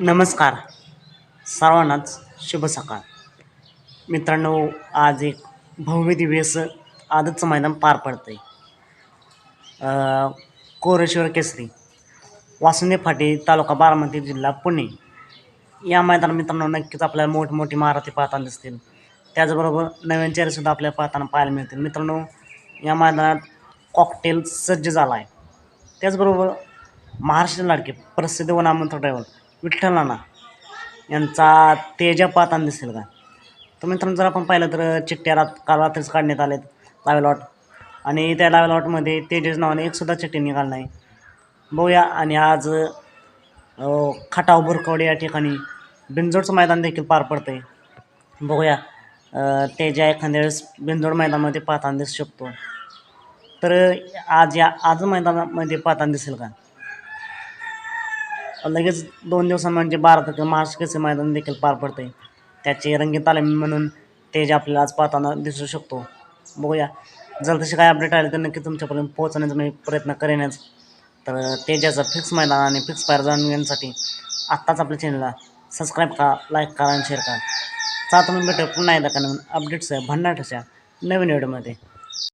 नमस्कार. सर्वांनाच शुभ सकाळ. मित्रांनो आज एक भव्य असं आदतचं मैदान पार पडतं आहे कोरेश्वर केसरी वासुंदे फाटी तालुका बारामती जिल्हा पुणे. या मैदान मित्रांनो नक्कीच आपल्याला मोठमोठी मारुती पाहताना दिसतील. त्याचबरोबर नवीन चेहरेसुद्धा आपल्याला पाहताना पाहायला मिळतील. मित्रांनो या मैदानात कॉकटेल सज्ज झाला आहे त्याचबरोबर महाराष्ट्र लाडके प्रसिद्ध व नामवंत ड्रायव्हर विठ्ठलाना. यांचा तेजा दिसेल का? तर मित्रांनो जर आपण पाहिलं तर चिठ्ठ्या रात काल रात्रीच काढण्यात आलेत लावेलॉट आणि त्या लावेलॉटमध्ये तेजस नावाने एकसुद्धा चिठ्ठी निघाल नाही. बघूया. आणि आज खटाव बुरकवडे या ठिकाणी बिनजोडचं मैदान देखील पार पडतं आहे बघूया तेजा एखाद्या वेळेस बिनजोड मैदानामध्ये पाहताना दिसू शकतो. तर आज या आज मैदानामध्ये पाहताना दिसेल का? लगेच दोन दिवसांमध्ये म्हणजे महाराष्ट्र केसरी मैदान देखील पार पडते त्याचे रंगीत तालीम म्हणून तेज आपल्याला आज पाहताना दिसू शकतो. बघूया. जर तसे काय अपडेट आले तर नक्की तुमच्यापर्यंत पोहोचण्याचा मी प्रयत्न करेनच तर तेजाचं फिक्स मैदान आणि फिक्स पायर जाणून घेण्यासाठी आत्ताच आपल्या चॅनलला सबस्क्राईब करा लाईक करा आणि शेअर करा. चा तुम्ही भेटू पुन्हा एकदा. का नवीन अपडेट्स आहे भन्नाट नवीन व्हिडिओमध्ये